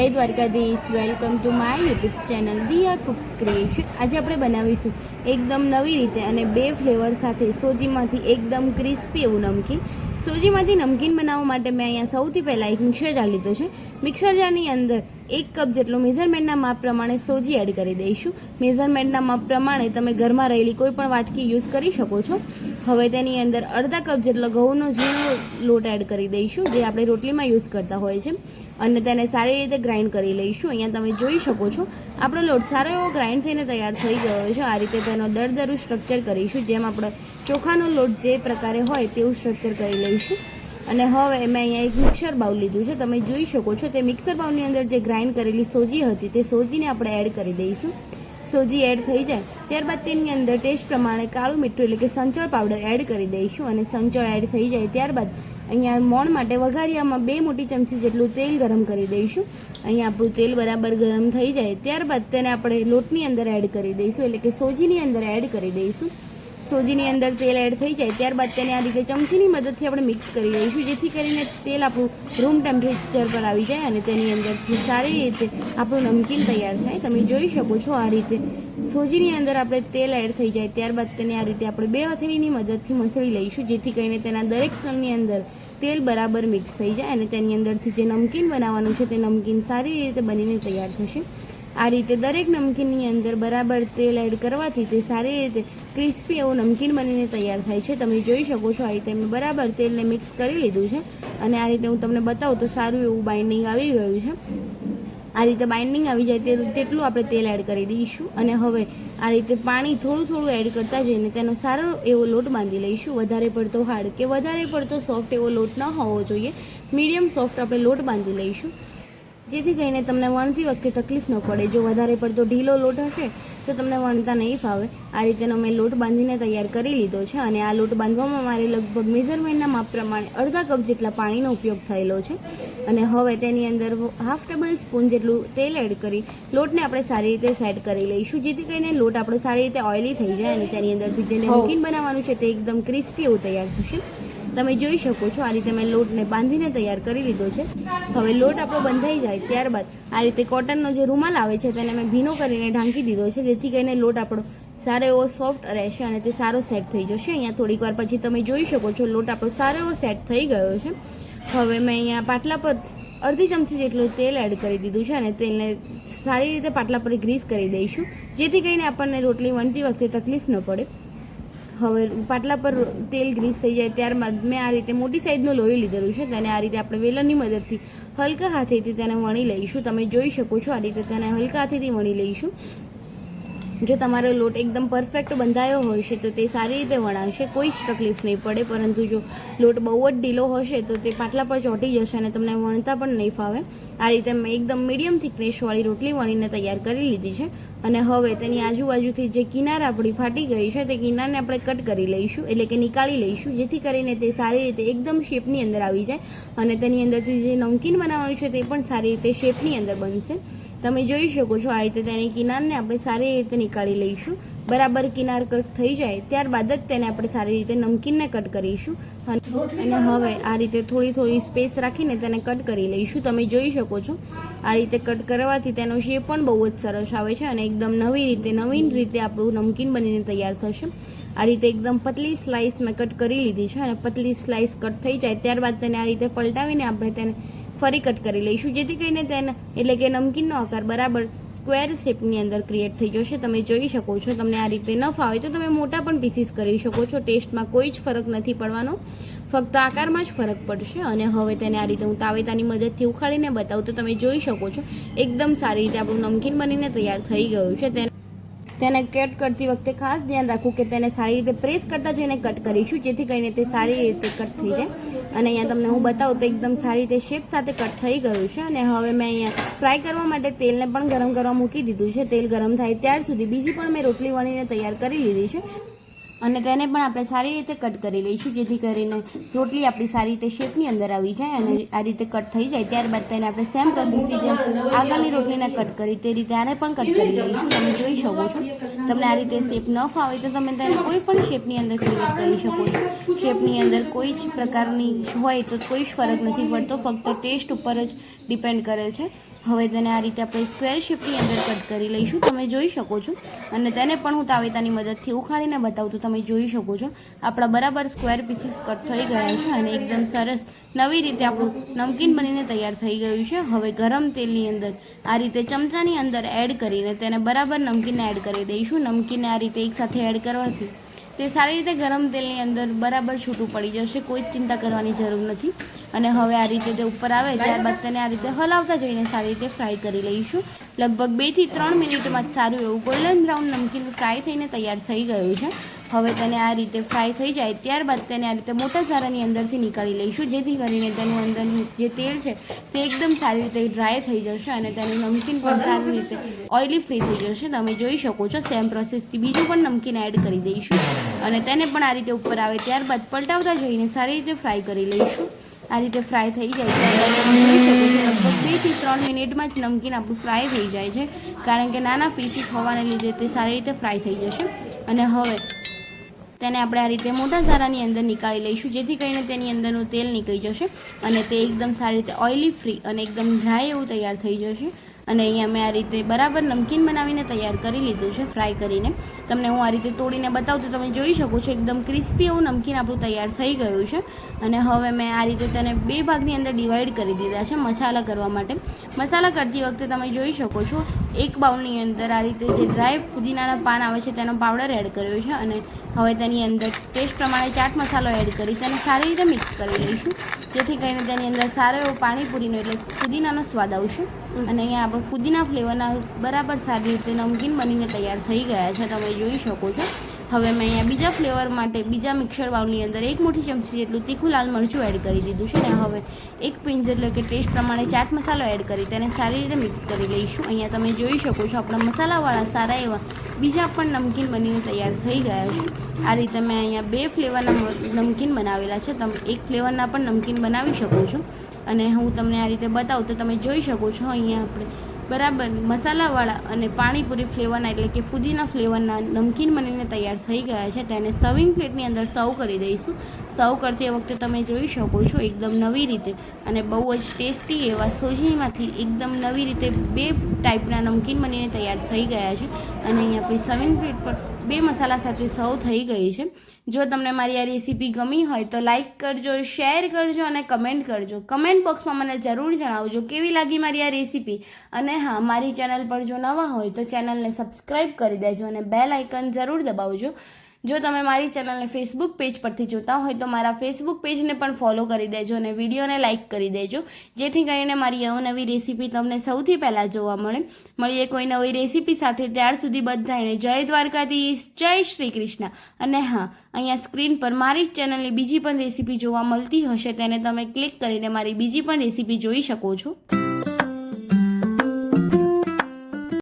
જય Dwarkadhish. Welcome to my YouTube channel Diya cooks creation આજે આપણે બનાવીશું એકદમ નવી રીતે અને બે ફ્લેવર સાથે સોજીમાંથી એકદમ ક્રિસ્પી એવું નમકીન. સોજીમાંથી નમકીન બનાવવા માટે મેં અહીંયા સૌથી પહેલાં એક મિક્સર જાર લીધો છે. મિક્સર જારની અંદર એક કપ જેટલું મેઝરમેન્ટના માપ પ્રમાણે સોજી એડ કરી દઈશું. મેઝરમેન્ટના માપ પ્રમાણે તમે ઘરમાં રહેલી કોઈ પણ વાટકી યુઝ કરી શકો છો. હવે તેની અંદર અડધા કપ જેટલો ઘઉંનો ઝીણો લોટ એડ કરી દઈશું, જે આપણે રોટલીમાં યુઝ કરતા હોય છે. અને તેને સારી રીતે ગ્રાઇન્ડ કરી લઈશું. અહીંયા તમે જોઈ શકો છો, આપણો લોટ સારો એવો ગ્રાઇન્ડ થઈને તૈયાર થઈ ગયો છે. આ રીતે તેનો દરદરું સ્ટ્રક્ચર કરીશું, જેમ આપણે ચોખાનો લોટ જે પ્રકારે હોય તેવું સ્ટ્રક્ચર કરી લઈશું. અને હવે મેં અહીંયા એક મિક્સર બાઉલ લીધું છે. તમે જોઈ શકો છો, તે મિક્સર બાઉલની અંદર જે ગ્રાઇન્ડ કરેલી સોજી હતી, તે સોજીને આપણે એડ કરી દઈશું. સોજી એડ થઈ જાય, ત્યારબાદ તેની અંદર ટેસ્ટ પ્રમાણે કાળું મીઠું એટલે કે સંચળ પાવડર એડ કરી દઈશું અને સંચળ એડ થઈ જાય ત્યારબાદ અહીંયા મોણ માટે વઘારિયામાં બે મોટી ચમચી જેટલું તેલ ગરમ કરી દઈશું. અહીંયા આપણું તેલ બરાબર ગરમ થઈ જાય, ત્યારબાદ તેને આપણે લોટની અંદર એડ કરી દઈશું એટલે કે સોજીની અંદર એડ કરી દઈશું. સોજીની અંદર તેલ એડ થઈ જાય, ત્યારબાદ તેને આ રીતે ચમચીની મદદથી આપણે મિક્સ કરી લઈશું, જેથી કરીને તેલ આપણું રૂમ ટેમ્પરેચર પર આવી જાય અને તેની અંદરથી સારી રીતે આપણું નમકીન તૈયાર થાય. તમે જોઈ શકો છો આ રીતે સોજીની અંદર આપણે તેલ એડ થઈ જાય, ત્યારબાદ તેને આ રીતે આપણે બે હથેળીની મદદથી મસળી લઈશું, જેથી કરીને તેના દરેક કણની અંદર તેલ બરાબર મિક્સ થઈ જાય અને તેની અંદરથી જે નમકીન બનાવવાનું છે તે નમકીન સારી રીતે બનીને તૈયાર થશે. આ રીતે દરેક નમકીનની અંદર બરાબર તેલ એડ કરવાથી તે સારી રીતે ક્રિસ્પી એવું નમકીન બનીને તૈયાર થાય છે. તમે જોઈ શકો છો આ રીતે મેં બરાબર તેલને મિક્સ કરી લીધું છે અને આ રીતે હું તમને બતાવું તો સારું એવું બાઇન્ડિંગ આવી ગયું છે. આ રીતે બાઇન્ડિંગ આવી જાય તે તેટલું આપણે તેલ એડ કરી દઈશું અને હવે આ રીતે પાણી થોડું થોડું એડ કરતા જઈને તેનો સારો એવો લોટ બાંધી લઈશું. વધારે પડતો હાર્ડ કે વધારે પડતો સોફ્ટ એવો લોટ ન હોવો જોઈએ. મીડિયમ સોફ્ટ આપણે લોટ બાંધી લઈશું. જેથી કરીને તમને વણતી વખતે તકલીફ ન પડે. જો વધારે પડતો ઢીલો લોટ હશે, તો તમને વણતા નહીં ફાવે. આ રીતેનો મેં લોટ બાંધીને તૈયાર કરી લીધો છે અને આ લોટ બાંધવામાં મારે લગભગ મેઝરમેન્ટના માપ પ્રમાણે અડધા કપ જેટલા પાણીનો ઉપયોગ થયેલો છે. અને હવે તેની અંદર હાફ ટેબલ સ્પૂન જેટલું તેલ એડ કરી લોટને આપણે સારી રીતે સેટ કરી લઈશું. જેથી કરીને લોટ આપણો સારી રીતે ઓઇલી થઈ જાય અને તેની અંદરથી જે નમકીન બનાવવાનું છે તે એકદમ ક્રિસ્પી એવું તૈયાર થશે. તમે જોઈ શકો છો, આ રીતે મેં લોટને બાંધીને તૈયાર કરી લીધો છે. હવે લોટ આપણો બંધાઈ જાય ત્યારબાદ આ રીતે કોટનનો જે રૂમાલ આવે છે તેને મેં ભીનો કરીને ઢાંકી દીધો છે, જેથી કરીને લોટ આપણો સારો એવો સોફ્ટ રહેશે અને તે સારો સેટ થઈ જશે. અહીંયા થોડીક વાર પછી તમે જોઈ શકો છો, લોટ આપણો સારો એવો સેટ થઈ ગયો છે. હવે મેં અહીંયા પાટલા પર અડધી ચમચી જેટલું તેલ એડ કરી દીધું છે અને તેલને સારી રીતે પાટલા પર ગ્રીસ કરી દઈશું, જેથી કરીને આપણને રોટલી વણતી વખતે તકલીફ ન પડે. હવે પાટલા પર તેલ ગ્રીસ થઈ જાય ત્યારબાદ મેં આ રીતે મોટી સાઇઝનું લોહી લીધેલું છે, તેને આ રીતે આપણે વેલણની મદદથી હલકા હાથેથી તેને વણી લઈશું. તમે જોઈ શકો છો આ રીતે તેને હલકા હાથેથી વણી લઈશું. જો તમારો લોટ એકદમ પરફેક્ટ બંધાયો હોય છે, તો તે સારી રીતે વણાશે કોઈ જ તકલીફ નહીં પડે. પરંતુ જો લોટ બહુ જ ઢીલો હશે, તો તે પાટલા પર ચોંટી જશે અને તમને વણતા પણ નહીં ફાવે. આ રીતે મેં એકદમ મીડિયમ થિકનેસવાળી રોટલી વણીને તૈયાર કરી લીધી છે. અને હવે તેની આજુબાજુથી જે કિનાર આપણી ફાટી ગઈ છે, તે કિનારને આપણે કટ કરી લઈશું, એટલે કે નીકાળી લઈશું, જેથી કરીને તે સારી રીતે એકદમ શેપની અંદર આવી જાય અને તેની અંદરથી જે નમકીન બનાવવાનું છે, તે પણ સારી રીતે શેપની અંદર બનશે. તમે જોઈ શકો છો, આ રીતે તેની કિનારને આપણે સારી રીતે નીકાળી લઈશું. બરાબર કિનાર કટ થઈ જાય, ત્યારબાદ જ તેને આપણે સારી રીતે નમકીનને કટ કરીશું. અને હવે આ રીતે થોડી થોડી સ્પેસ રાખીને તેને કટ કરી લઈશું. તમે જોઈ શકો છો, આ રીતે કટ કરવાથી તેનો શેપ પણ બહુ જ સરસ આવે છે અને એકદમ નવી રીતે, નવીન રીતે આપણું નમકીન બનીને તૈયાર થશે. આ રીતે એકદમ પતલી સ્લાઇસ મેં કટ કરી લીધી છે અને પતલી સ્લાઇસ કટ થઈ જાય, ત્યારબાદ તેને આ રીતે પલટાવીને આપણે તેને ફરી કટ કરી લઈશું. જેથી કરીને તેને, એટલે કે નમકીનનો આકાર બરાબર સ્ક્વેર શેપની અંદર ક્રિએટ થઈ જશે. તમે જોઈ શકો છો, તમને આ રીતે ન ફાવે તો તમે મોટા પણ પીસીસ કરી શકો છો. ટેસ્ટમાં કોઈ જ ફરક નથી પડવાનો. ફક્ત આકારમાં જ ફરક પડશે અને હવે તેને આ રીતે હું તાવેતાની મદદથી ઉખાડીને બતાવું. તો તમે જોઈ શકો છો, એકદમ સારી રીતે આપણું નમકીન બનીને તૈયાર થઈ ગયું છે. તેને તેને કટ કરતી વખતે ખાસ ધ્યાન રાખવું કે તેને સારી રીતે પ્રેસ કરતા જઈને કટ કરીશું, જેથી કરીને તે સારી રીતે કટ થઈ જાય. અને અહીંયા તમને હું બતાવું તો એકદમ સારી રીતે શેપ સાથે કટ થઈ ગયું છે. અને હવે મેં અહીંયા ફ્રાય કરવા માટે તેલને પણ ગરમ કરવા મૂકી દીધું છે. તેલ ગરમ થાય ત્યાર સુધી બીજી પણ મેં રોટલી વણીને તૈયાર કરી લીધી છે. અને તેને પણ આપણે સારી રીતે કટ કરી લઈશું, જેથી કરીને રોટલી આપણી સારી રીતે શેપની અંદર આવી જાય અને આ રીતે કટ થઈ જાય. ત્યારબાદ તેને આપણે સેમ પ્રોસેસથી જેમ આગળની રોટલીને કટ કરી તે રીતે આને પણ કટ કરી લઈશું. તમે જોઈ શકો છો. તમને આ રીતે શેપ ન ફાવે તો તમે તેને કોઈ પણ શેપની અંદર ક્રિએટ કરી શકો છો. શેપની અંદર કોઈ જ પ્રકારની હોય તો કોઈ જ ફરક નથી પડતો. ફક્ત ટેસ્ટ ઉપર જ ડિપેન્ડ કરે છે. હવે તેને આ રીતે આપણે સ્ક્વેર શેપની અંદર કટ કરી લઈશું. તમે જોઈ શકો છો. અને તેને પણ હું તાવેતાની મદદથી ઉખાડીને બતાવું તમે જોઈ શકો છો. આપણા બરાબર સ્ક્વેર પીસીસ કટ થઈ ગયા છે અને એકદમ સરસ નવી રીતે આપણું નમકીન બનીને તૈયાર થઈ ગયું છે. હવે ગરમ તેલની અંદર આ રીતે ચમચાની અંદર એડ કરીને તેને બરાબર નમકીનને એડ કરી દઈશું. નમકીનને આ રીતે એકસાથે એડ કરવાથી તે સારી રીતે ગરમ તેલની અંદર બરાબર છૂટું પડી જશે. કોઈ જ ચિંતા કરવાની જરૂર નથી. અને હવે આ રીતે તે ઉપર આવે ત્યારબાદ તેને આ રીતે હલાવતા જઈને સારી રીતે ફ્રાય કરી લઈશું. લગભગ બેથી ત્રણ મિનિટમાં જ સારું એવું ગોલ્ડન બ્રાઉન નમકીન ફ્રાય થઈને તૈયાર થઈ ગયું છે. હવે તેને આ રીતે ફ્રાય થઈ જાય ત્યારબાદ તેને આ રીતે મોટા સારાની અંદરથી નીકાળી લઈશું જેથી કરીને તેનું અંદરનું જે તેલ છે તે એકદમ સારી રીતે ડ્રાય થઈ જશે અને તેનું નમકીન પણ સારી રીતે ઓઇલી ફ્રી થઈ જશે. તમે જોઈ શકો છો સેમ પ્રોસેસથી બીજું પણ નમકીન એડ કરી દઈશું. અને તેને પણ આ રીતે ઉપર આવે ત્યારબાદ પલટાવતા જઈને સારી રીતે ફ્રાય કરી લઈશું. આ રીતે ફ્રાય થઈ જાય છો. લગભગ બેથી ત્રણ મિનિટમાં જ નમકીન આપણું ફ્રાય થઈ જાય છે. કારણ કે નાના પીસીસ હોવાને લીધે તે સારી રીતે ફ્રાય થઈ જશે. અને હવે તેને આપણે આ રીતે મોટા સારાની અંદર નીકાળી લઈશું. જેથી કરીને તેની અંદરનું તેલ નીકળી જશે અને તે એકદમ સારી રીતે ઓઇલી ફ્રી અને એકદમ ડ્રાય એવું તૈયાર થઈ જશે. અને અહીંયા મેં આ રીતે બરાબર નમકીન બનાવીને તૈયાર કરી લીધું છે, ફ્રાય કરીને. તમને હું આ રીતે તોડીને બતાવું તો તમે જોઈ શકો છો, એકદમ ક્રિસ્પી એવું નમકીન આપણું તૈયાર થઈ ગયું છે. અને હવે મેં આ રીતે તેને બે ભાગની અંદર ડિવાઈડ કરી દીધા છે, મસાલા કરવા માટે. મસાલા કરતી વખતે તમે જોઈ શકો છો, એક બાઉલની અંદર આ રીતે જે ડ્રાય ફુદીનાના પાન આવે છે, તેનો પાવડર એડ કર્યો છે અને હવે તેની અંદર ટેસ્ટ પ્રમાણે ચાટ મસાલો એડ કરી તેને સારી રીતે મિક્સ કરી લઈશું. જેથી કરીને તેની અંદર સારો એવો પાણીપુરીનો એટલે ફુદીનાનો સ્વાદ આવશે. અને અહીંયા આપણે ફુદીના ફ્લેવરના બરાબર સારી રીતે નમકીન બનીને તૈયાર થઈ ગયા છે. તમે જોઈ શકો છો. હવે મેં અહીંયા બીજા ફ્લેવર માટે બીજા મિક્સર બાઉલની અંદર એક મોટી ચમચી જેટલું તીખું લાલ મરચું એડ કરી દીધું છે ને હવે એક પિંચ એટલે કે ટેસ્ટ પ્રમાણે ચાટ મસાલો એડ કરી તેને સારી રીતે મિક્સ કરી લઈશું. અહીંયા તમે જોઈ શકો છો આપણા મસાલાવાળા સારા એવા બીજા પણ નમકીન બનીને તૈયાર થઈ ગયા છે. આ રીતે મેં અહીંયા બે ફ્લેવરના નમકીન બનાવેલા છે. તમે એક ફ્લેવરના પણ નમકીન બનાવી શકો છો. અને હું તમને આ રીતે બતાવું તો તમે જોઈ શકો છો અહીંયા આપણે બરાબર, મસાલાવાળા અને પાણીપુરી ફ્લેવરના એટલે કે ફુદીના ફ્લેવરના નમકીન બનીને તૈયાર થઈ ગયા છે. તેને સર્વિંગ પ્લેટની અંદર સર્વ કરી દઈશું. સર્વ કરતી વખતે તમે જોઈ શકો છો એકદમ નવી રીતે. અને બહુ જ ટેસ્ટી એવા સોજીમાંથી એકદમ નવી રીતે બે ટાઈપના નમકીન બનીને તૈયાર થઈ ગયા છે. અને અહીંયા આપણી સવિંગ પ્લેટ પર બે મસાલા સાથે સર્વ થઈ ગઈ છે. જો તમને મારી આ રેસીપી ગમી હોય તો લાઇક કરજો, શેર કરજો અને કમેન્ટ કરજો. કમેન્ટ બોક્સમાં મને જરૂર જણાવજો કેવી લાગી મારી આ રેસીપી. અને હા, મારી ચેનલ પર જો નવા હોય તો ચેનલને સબસ્ક્રાઈબ કરી દેજો અને બેલ આઇકન જરૂર દબાવજો. જો તમે મારી ચેનલને ફેસબુક પેજ પરથી જોતા હોય તો મારા ફેસબુક પેજને પણ ફોલો કરી દેજો અને વિડીયોને લાઇક કરી દેજો. જેથી કરીને મારી અવનવી રેસીપી તમને સૌથી પહેલાં જોવા મળે. મળીએ કોઈ નવી રેસીપી સાથે ત્યાર સુધી બધાને જય દ્વારકાધીશ, જય શ્રી કૃષ્ણ. અને હા, અહીંયા સ્ક્રીન પર મારી જ ચેનલની બીજી પણ રેસીપી જોવા મળતી હશે, તેને તમે ક્લિક કરીને મારી બીજી પણ રેસીપી જોઈ શકો છો.